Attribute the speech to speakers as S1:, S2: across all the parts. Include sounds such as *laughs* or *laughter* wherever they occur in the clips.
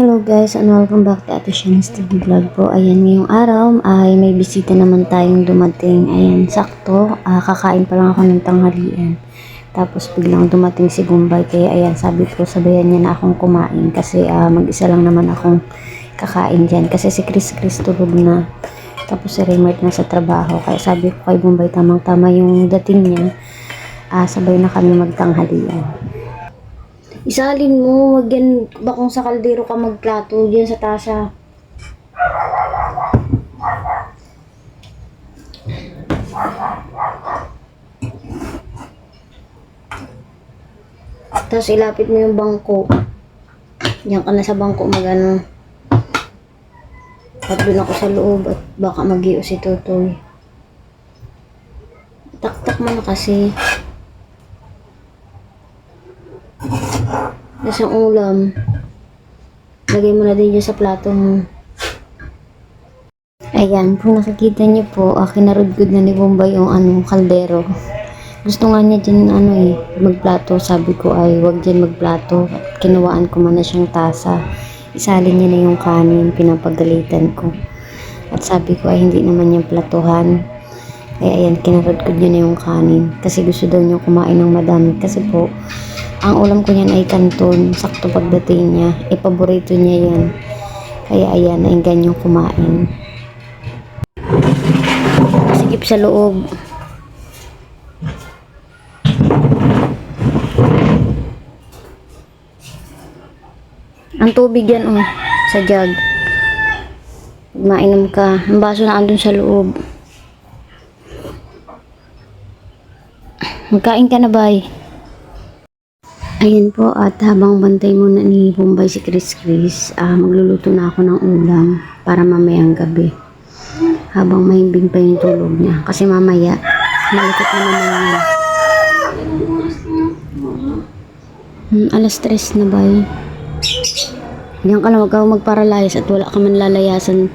S1: Hello guys and welcome back to Ate Shani's TV Vlog po. Ayan, ngayong araw ay may bisita naman tayong dumating. Ayan, sakto. ah, kakain pa lang ako ng tanghalian. Tapos biglang dumating si Bombay. Kaya ayan, sabi ko sabayan niya na akong kumain. Kasi ah, mag-isa lang naman akong kakain dyan. Kasi si Chris Chris tulog na. Tapos si Raymart na sa trabaho. Kaya sabi ko kay Bombay, tamang-tama yung dating niya. Ah, sabay na kami magtanghalian. Isalin mo, wag yan, bakong sa kaldero ka magplato, diyan sa tasa. Tapos ilapit mo yung bangko. Diyan ka na sa bangko magano. At doon ako sa loob at baka mag si Totoy. Tak-tak mo na kasi. Tapos ang ulam, lagay mo na din dyan sa plato mo. Ayan, kung nakikita niyo po, uh, kinarudgod na ni Bombay yung ano, kaldero. Gusto nga niya dyan ano eh, magplato. Sabi ko ay wag dyan magplato. Kinuwaan ko man na siyang tasa. Isalin niya na yung kanin, pinapagalitan ko. At sabi ko ay hindi naman yung platuhan. Kaya ayan, kinarudgod niya na yung kanin. Kasi gusto daw niya kumain ng madami. Kasi po, ang ulam ko niyan ay kanton. Sakto pagdating niya. E, paborito niya yan. Kaya ayan, nainggan yung kumain. Sikip sa loob. Ang tubig yan, oh. Sa jug. Mainom ka. Ang baso na andun sa loob. Magkain ka na, bay. Ayan po, at habang bantay muna ni Bombay si Chris Chris, ah, magluluto na ako ng ulam para mamayang gabi. Habang mahimbing pa yung tulog niya. Kasi mamaya, malikot na naman yan. Hmm, alas tres na ba Diyan ka lang, huwag ka magparalayas at wala ka man lalayasan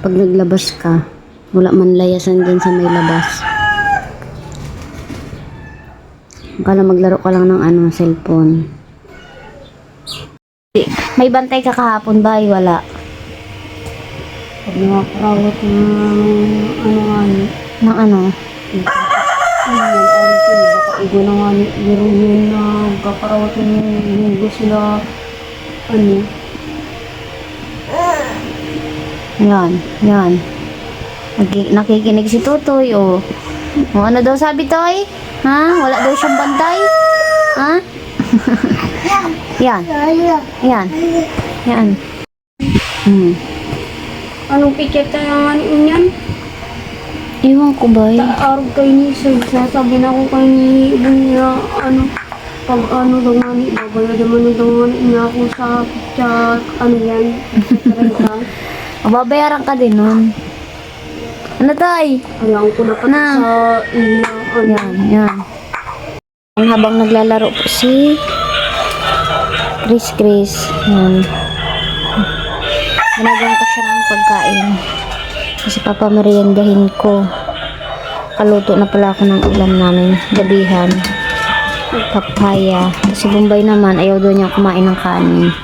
S1: pag naglabas ka. Wala man layasan din sa may labas. Kala maglaro ka lang ng ano, cellphone. May bantay ka kahapon ba? Ay, wala. Pag nakakarawat ng ano nga ni, ng ano? Igo na nga ni, biro yun na kakarawat yung linggo sila, ano? Yan, yan. Naki- nakikinig si Tutoy, oh. O, ano daw sabi, Toy? Ha? Wala daw siyang bantay? Ha? yan. Yan. Yan. Hmm.
S2: Anong picture tayo nga niyan?
S1: Iwan ko ba yun?
S2: Araw kay ni Sir, sasabi na ako kay ni Ibon niya, ano, pag ano daw nga ni, babaya naman daw nga ni niya ako sa chat, ano yan, *laughs* sa
S1: Mababayaran ka din nun. Ano, Toy?
S2: Alam ko na pati sa ina, ano,
S1: Yan, yan. Ang habang naglalaro po si Chris Chris. Yan. Ginagawa ko siya ng pagkain. Kasi papameriendahin ko. Kaluto na pala ako ng ulam namin. Gabihan. Papaya. Kasi Bombay naman, ayaw daw niya kumain ng kanin.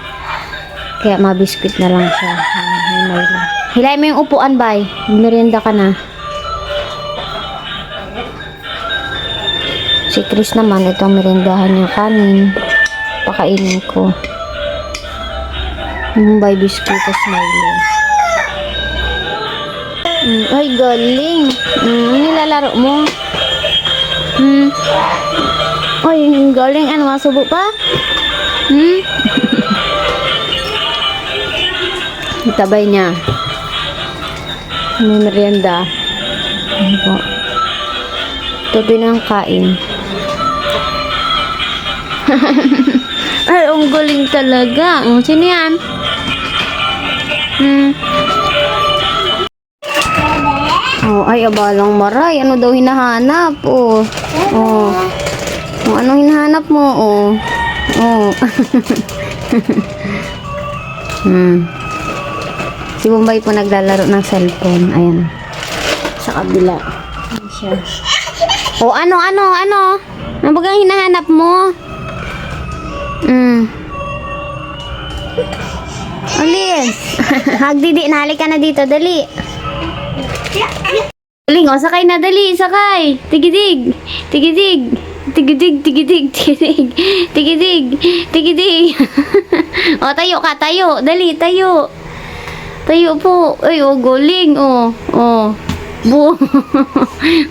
S1: Kaya mabiskuit na lang siya. Ah, May Milo. Hilay mo yung upuan, bay. Merienda ka na. Si Chris naman, ito ang merendahan niya kanin. Pakainin ko. Mumbai biscuit at smiley. Mm, ay, galing. Mm, ano nilalaro mo? Hmm. Ay, galing. Ano, masubo pa? Hmm? *laughs* Itabay niya. May merienda. Ano po? Na ang kain. *laughs* Ay, ang galing talaga. Oh, sino yan? Hmm. Oh, ay, abalang maray. Ano daw hinahanap? Oh. Oh. Oh, anong hinahanap mo? Oh. Oh. *laughs* hmm. Si Bombay po naglalaro ng cellphone. Ayan. Sa kabila. Oh, ano, ano, ano? Ano bagang hinahanap mo? Mm. Alis. *laughs* Hagdidi, nahalik ka na dito. Dali. Galing, o, sakay na. Dali, sakay. Tigidig. Tigidig. Tigidig, tigidig, *laughs* tigidig. Tigidig. Tigidig. *laughs* o, tayo ka, tayo. Dali, tayo. Tayo po. Ay, o, galing. O, o. Bu.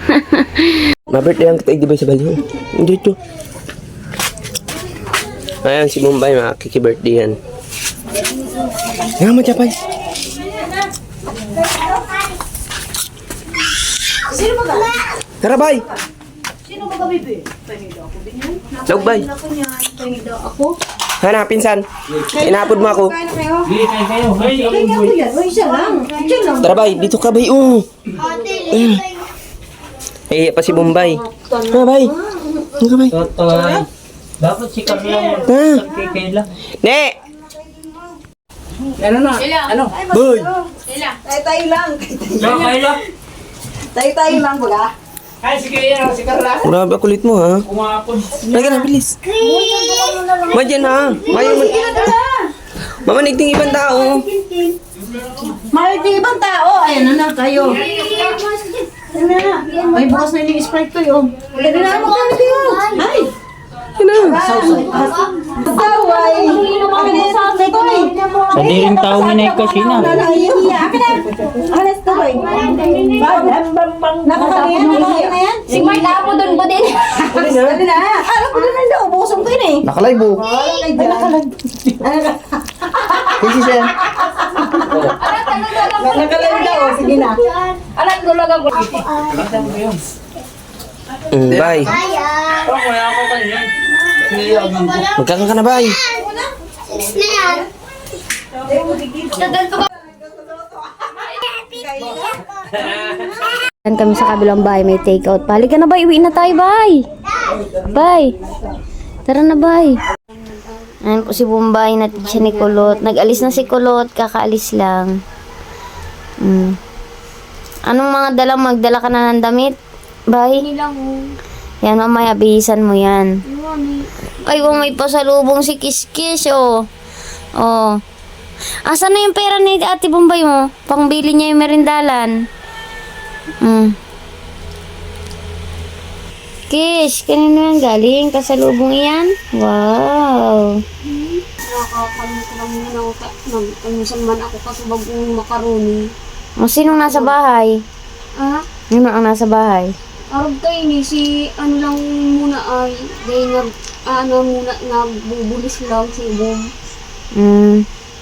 S1: *laughs*
S3: Ma-birthday ang kita di ba sa baliw? Hindi ito. Ayan si Mumbai, makikibirthday yan. Nga mo, Japay. Tara, bay! Sino ba kami, bay? Log, bay. Hana, pinsan. Inapod mo ako. Tara, bay. Dito ka, bay. Ayun. Eh, pa si Bombay. Tara, bay. Ano ka, bay?
S4: Dapat si
S3: Ha?
S4: Kayla.
S3: Ne!
S4: Ano na? Ano?
S3: Boy!
S5: Tay-tay lang.
S4: Yo, Kayla.
S5: Tay-tay lang baga.
S4: Ay, si Kayla, si Carla.
S3: Grabe kulit mo, ha?
S4: Kumapon.
S3: Lagi na, bilis. Madyan, ha? Mayo man. Mamanig ting ibang tao.
S5: Mahal di ibang tao. Ayan na na kayo. Ayan na. May bukas na yung Sprite ko yun. Ayan na mo kami kayo. Ay!
S3: Yan na.
S5: Na sa akin ko eh.
S4: Sa diring tao mo na kasi na.
S5: Alas to eh. Nakakaliyan na ba yan?
S2: Si Mark ako doon ba din?
S5: Ano na? Alam ko na daw. Ubusan ko yun eh.
S3: Nakalive.
S5: Ay, nakalag.
S3: Kasi siya.
S5: Nakalag daw. Sige na.
S2: Alam ko lang ako.
S3: Mm, bye. Magkaka ka na, bye.
S1: Yan kami sa kabilang bahay, may takeout. Balik ka na ba? Iwi na tayo, bye. Bye. Tara na, bye. Ayan po si Bombay, natin siya ni Kulot. Nag-alis na si Kulot, kakaalis lang. Mm. Anong mga dala? Magdala ka na ng damit? Bye.
S2: Nilang
S1: Yan, mamaya, bihisan mo yan. Ay, oh, may pasalubong si Kiskis, oh. Oh. Asan na yung pera ni Ate Bombay mo? Pangbili niya yung merindalan. Mm. Kish, kanino yan galing? Kasalubong yan? Wow.
S2: Nakakalimutan lang muna ako. ka- Nag, kamisan man ako kasubag ng makaroni.
S1: O, sinong nasa bahay?
S2: Ah?
S1: Sino ang nasa bahay?
S2: Arog kayo ni si ano lang muna ay dahil nag ano muna nagbubulis lang si Bom.
S1: Mm.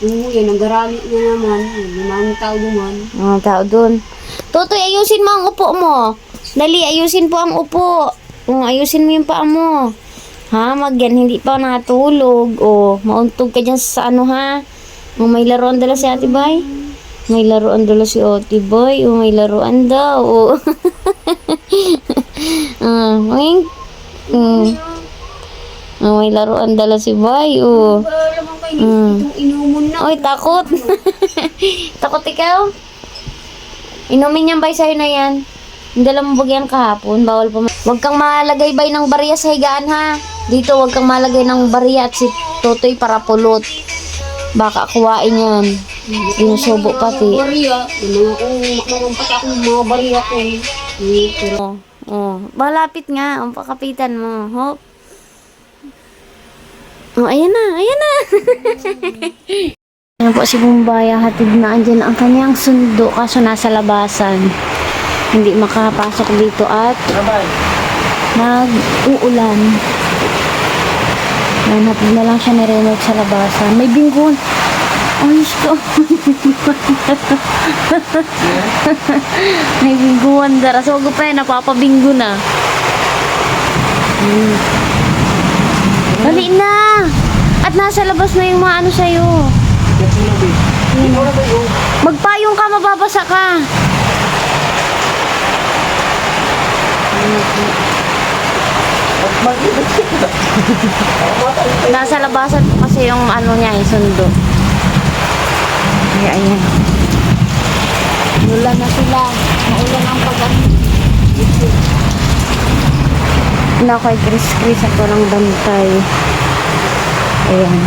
S2: Oo, yan, nagarali na naman. Mga tao duman.
S1: Mga tao dun. Totoy, ayusin mo ang upo mo. Dali, ayusin po ang upo. Kung ayusin mo yung paa mo. Ha, magyan, hindi pa natulog. O, mauntog ka dyan sa ano ha. O, may laruan dala si Ate Bay. May laruan dala si Ate Bay. O, may laruan daw. O. *laughs* ah, manging. Mm. Ah, may laruan dala si Bay. O. Mm. Oy, takot. *laughs* takot ikaw? Inumin yan bay sa'yo na yan. Hindi lang mo bagyan kahapon. Bawal pa. Huwag kang malagay bay ng bariya sa higaan ha. Dito, huwag kang malagay ng bariya at si Totoy para pulot. Baka kuwain yan. Sinusubo pati. Oh, oh. Malapit nga. Ang pakapitan mo. Hop. Oh, ayan na. Ayan na. *laughs* Ayan po si Bumbaya. Hatid na andyan ang kanyang sundo. Kaso nasa labasan. Hindi makapasok dito at nag-uulan. Ayan, hatid na lang siya ni sa labasan. May binggon. *laughs* May bingguan dara. So, wag pa. Napapabinggo na. Hmm. Dali na! At nasa labas na yung mga ano sa'yo. Yun. Magpayong ka, mababasa ka. Nasa labasan po kasi yung ano niya, yung sundo. Kaya ayan. Mula na sila. Maulan ang pag Na kay Chris Chris ako ng bantay. Ayan.